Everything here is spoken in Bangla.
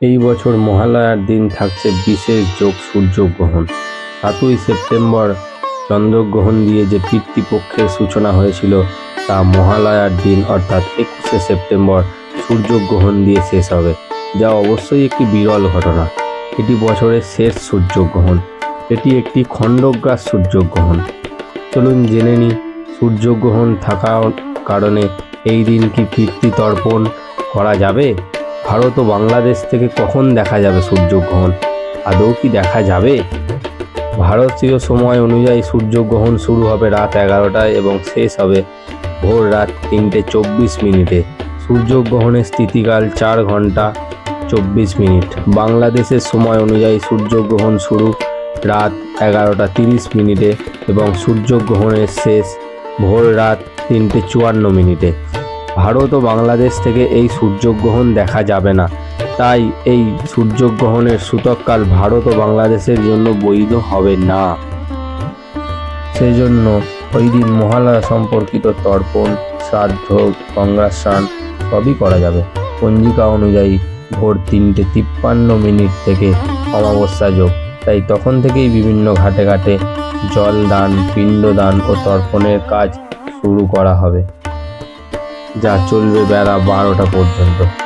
এই বছর মহালয়ার দিন থাকছে বিশেষ যোগ সূর্যগ্রহণ। সাতই সেপ্টেম্বর চন্দ্রগ্রহণ দিয়ে যে পিতৃপক্ষের সূচনা হয়েছিল, তা মহালয়ার দিন অর্থাৎ একুশে সেপ্টেম্বর সূর্যগ্রহণ দিয়ে শেষ হবে, যা অবশ্যই একটি বিরল ঘটনা। এটি বছরের শেষ সূর্যগ্রহণ। এটি একটি খণ্ডগ্রাস সূর্যগ্রহণ। চলুন জেনে নিই, সূর্যগ্রহণ থাকার কারণে এই দিন কি পিতৃতর্পণ করা যাবে? ভারত ও বাংলাদেশ থেকে কখন দেখা যাবে সূর্যগ্রহণ? আদৌ কি দেখা যাবে? ভারতীয় সময় অনুযায়ী সূর্যগ্রহণ শুরু হবে রাত এগারোটায় এবং শেষ হবে ভোর রাত তিনটে চব্বিশ মিনিটে। সূর্যগ্রহণের স্থিতিকাল চার ঘণ্টা চব্বিশ মিনিট। বাংলাদেশের সময় অনুযায়ী সূর্যগ্রহণ শুরু রাত এগারোটা তিরিশ মিনিটে এবং সূর্যগ্রহণের শেষ ভোর রাত তিনটে চুয়ান্ন মিনিটে। ভারত ও বাংলাদেশ থেকে এই সূর্যগ্রহণ দেখা যাবে না। তাই এই সূর্যগ্রহণের সূতককাল ভারত ও বাংলাদেশের জন্য বৈধ হবে না। সেই জন্য ওই দিন মহালয়া সম্পর্কিত তর্পণ, শ্রাদ্ধ স্নান সবই করা যাবে। পঞ্জিকা অনুযায়ী ভোর তিনটে তিপ্পান্ন মিনিট থেকে অমাবস্যা যোগ। তাই তখন থেকেই বিভিন্ন ঘাটে ঘাটে জল দান পিণ্ডদান ও তর্পণের কাজ শুরু করা হবে। যা চলবে বেলা বারোটা পর্যন্ত।